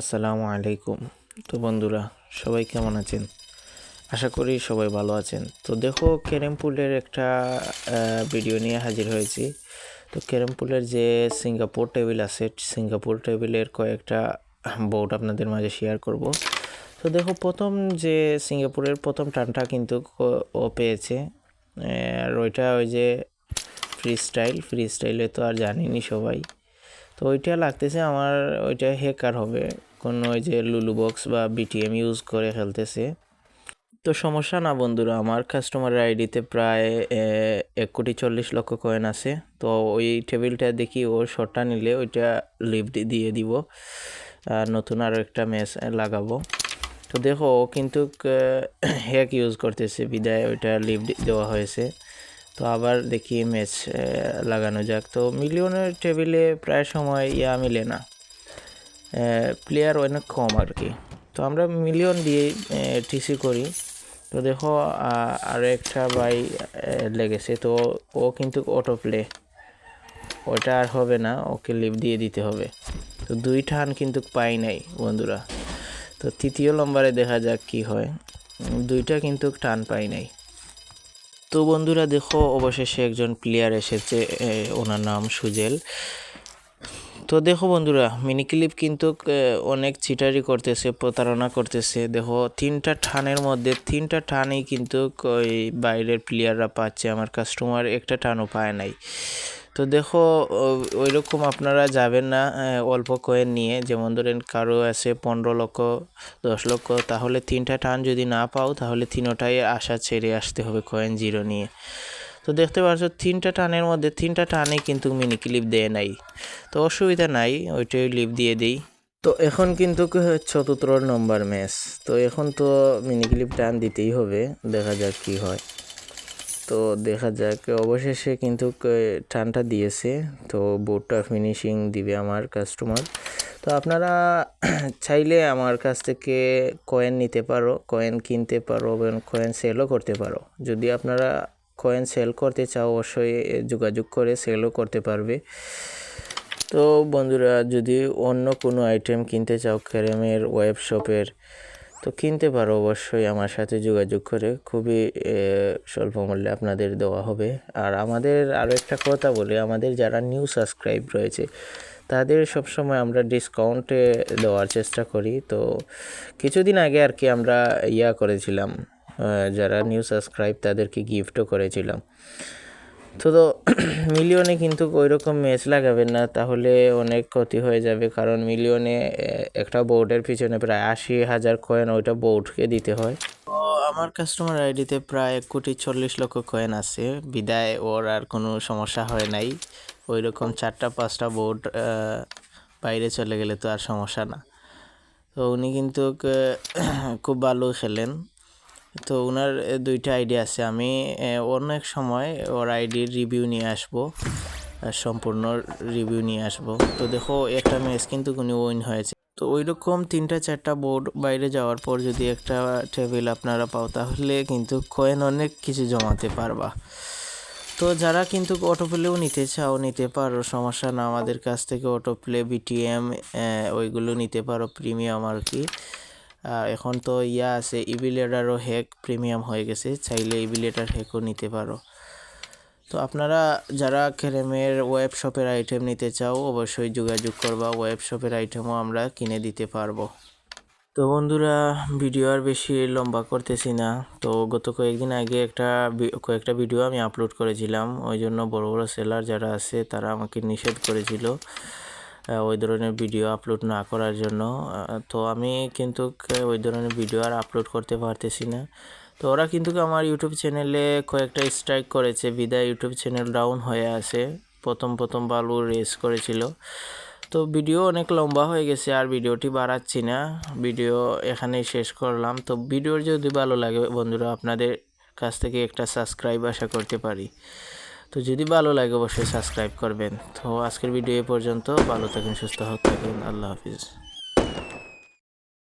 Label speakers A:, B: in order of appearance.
A: আসসালামু আলাইকুম। তো বন্ধুরা, সবাই কেমন আছেন? আশা করি সবাই ভালো আছেন। তো দেখো কেরেমপুলের একটা ভিডিও নিয়ে হাজির হয়েছি। তো কেরেমপুলের যে সিঙ্গাপুর টেবিল আছে সিঙ্গাপুর টেবিলের কয়েকটা বোর্ড আপনাদের মাঝে শেয়ার করব। তো দেখো, প্রথম যে সিঙ্গাপুরের প্রথম টানটা কিন্তু ও পেয়েছে। আর ওইটা ওই যে ফ্রি স্টাইল ফ্রি স্টাইলে তো আর জানিনি সবাই। তো ওইটা লাগতেছে আমার, ওইটা হ্যাকার হবে। কোনো ওই যে লুলু বক্স বা বিটিএম ইউজ করে খেলতেছে তো সমস্যা না বন্ধুরা, আমার কাস্টমার আইডিতে প্রায় এক কোটি চল্লিশ লক্ষ কয়েন আছে। তো ওই টেবিলটা দেখি ওর শটটা নিলে ওইটা লিফট দিয়ে দিব। আর নতুন আরও একটা ম্যাচ লাগাবো। তো দেখো ও কিন্তু হ্যাক ইউজ করতেছে। বিদায় ওইটা লিফট দেওয়া হয়েছে। তো আবার দেখি ম্যাচ লাগানো যাক। তো মিলিয়নের টেবিলে প্রায় সময় ইয়া মিলে না। প্লেয়ার অনেক কম আর কি। তো আমরা মিলিয়ন দিয়ে টিসি করি। তো দেখো আরও একটা বাই লেগেছে। তো ও কিন্তু অটো প্লে ওটা আর হবে না, ওকে লিভ দিয়ে দিতে হবে। তো দুই টান কিন্তু পাই নাই বন্ধুরা। তো তৃতীয় নম্বরে দেখা যাক কি হয়। দুইটা কিন্তু টান পাই নাই। তো বন্ধুরা দেখো, অবশেষে একজন প্লেয়ার এসেছে ওনার নাম সুজেল। তো দেখো বন্ধুরা মিনি ক্লিপ কিন্তু অনেক চিটারি করতেছে, প্রতারণা করতেছে। দেখো, তিনটা ঠানের মধ্যে, তিনটা টানই কিন্তু ওই বাইরের প্লেয়াররা পাচ্ছে, আমার কাস্টমার একটা টানও পায় নাই। তো দেখো ওই রকম আপনারা যাবেন না অল্প কয়েন নিয়ে। যেমন ধরেন কারও আছে পনেরো লক্ষ, দশ লক্ষ, তাহলে তিনটা টান যদি না পাও, তাহলে তিনোটাই আশা ছেড়ে আসতে হবে কয়েন জিরো নিয়ে। তো দেখতে পাচ্ছ তিনটা টানের মধ্যে, তিনটা টানে কিন্তু মিনি ক্লিপ দেয় নাই। তো অসুবিধা নাই, ওইটাই লিপ দিয়ে দিই। তো এখন কিন্তু চতুর্থ নম্বর ম্যাচ তো এখন তো মিনি ক্লিপ টান দিতেই হবে, দেখা যাক কি হয়। তো দেখা যাক। অবশেষে কিন্তু টানটা দিয়েছে, তো বোর্ডটা ফিনিশিং দিবে আমার কাস্টমার তো আপনারা চাইলে আমার কাছ থেকে কয়েন নিতে পারো কয়েন কিনতে পারো, এবং কয়েন সেলও করতে পারো। যদি আপনারা কয়েন সেল করতে চাও, অবশ্যই যোগাযোগ করে সেলও করতে পারবে। তো বন্ধুরা, যদি অন্য কোনো আইটেম কিনতে চাও ক্যারেমের ওয়েব শপের তো কিনতে পারো অবশ্যই আমার সাথে যোগাযোগ করে। খুবই স্বল্প মূল্যে আপনাদের দেওয়া হবে। আর আমাদের আরও একটা কথা বলি, আমাদের যারা নিউ সাবস্ক্রাইব রয়েছে, তাদের সবসময় আমরা ডিসকাউন্টে দেওয়ার চেষ্টা করি। তো কিছুদিন আগে আর কি আমরা ইয়া করেছিলাম যারা নিউ সাবস্ক্রাইব তাদেরকে গিফটও করেছিলাম। তো তো মিলিয়নে কিন্তু ওই রকম ম্যাচ লাগাবেন না, তাহলে অনেক ক্ষতি হয়ে যাবে। কারণ মিলিয়নে একটা বোর্ডের পিছনে প্রায় আশি হাজার কয়েন ওইটা বোর্ডকে দিতে হয়। আমার কাস্টমার আইডিতে প্রায় এক কোটি চল্লিশ লক্ষ কয়েন আছে। বিদায়, ওর আর কোনো সমস্যা হয় নাই। ওই রকম চারটা পাঁচটা বোর্ড বাইরে চলে গেলে তো আর সমস্যা না। তো উনি কিন্তু খুব ভালো খেলেন। তো ওনার দুইটা আইডি আছে। আমি অনেক সময় ওর আইডির রিভিউ নিয়ে আসব সম্পূর্ণ রিভিউ নিয়ে আসব। তো দেখো, একটা ম্যাচ কিন্তু উনি উইন হয়েছে। তো ওই রকম তিনটা, চারটা বোর্ড বাইরে যাওয়ার পর যদি একটা টেবিল আপনারা পাও, তাহলে কিন্তু কয়েন অনেক কিছু জমাতে পারবা। তো যারা কিন্তু অটো প্লেও নিতে চাও, নিতে পারো, সমস্যা না। আমাদের কাছ থেকে অটো প্লে বিটিএম ওইগুলো নিতে পারো প্রিমিয়াম আর কি। এখন তো ইয়া আছে ইভিলেটারও হ্যাক প্রিমিয়াম হয়ে গেছে, চাইলে ইভিলেটার হ্যাকও নিতে পারো। তো আপনারা যারা ক্যারেমের ওয়েব শপের আইটেম নিতে চাও, অবশ্যই যোগাযোগ করবা ওয়েব শপের আইটেমও আমরা কিনে দিতে পারব। তো বন্ধুরা, ভিডিও আর বেশি লম্বা করতেছি না। তো গত কয়েকদিন আগে একটা কয়েকটা ভিডিও আমি আপলোড করেছিলাম, ওই জন্য বড় বড় সেলার যারা আছে, তারা আমাকে নিষেধ করেছিল। ওই ধরনের ভিডিও আপলোড না করার জন্য। তো আমি কিন্তু ওই ধরনের ভিডিও আর আপলোড করতে পারতেছি না। তো ওরা কিন্তু আমার ইউটিউব চ্যানেলে কয়েকটা স্ট্রাইক করেছে। বিদায় ইউটিউব চ্যানেল ডাউন হয়ে আছে। প্রথম প্রথম বালু রেস করেছিল। তো ভিডিও অনেক লম্বা হয়ে গেছে আর ভিডিওটি বাড়াচ্ছি না। ভিডিও এখানেই শেষ করলাম। তো ভিডিও যদি ভালো লাগে বন্ধুরা, আপনাদের কাছ থেকে একটা সাবস্ক্রাইব আশা করতে পারি। তো যদি ভালো লাগে অবশ্যই সাবস্ক্রাইব করবেন। তো আজকের ভিডিও এ পর্যন্ত ভালো থাকেন, সুস্থ থাকেন, আল্লাহ হাফিজ।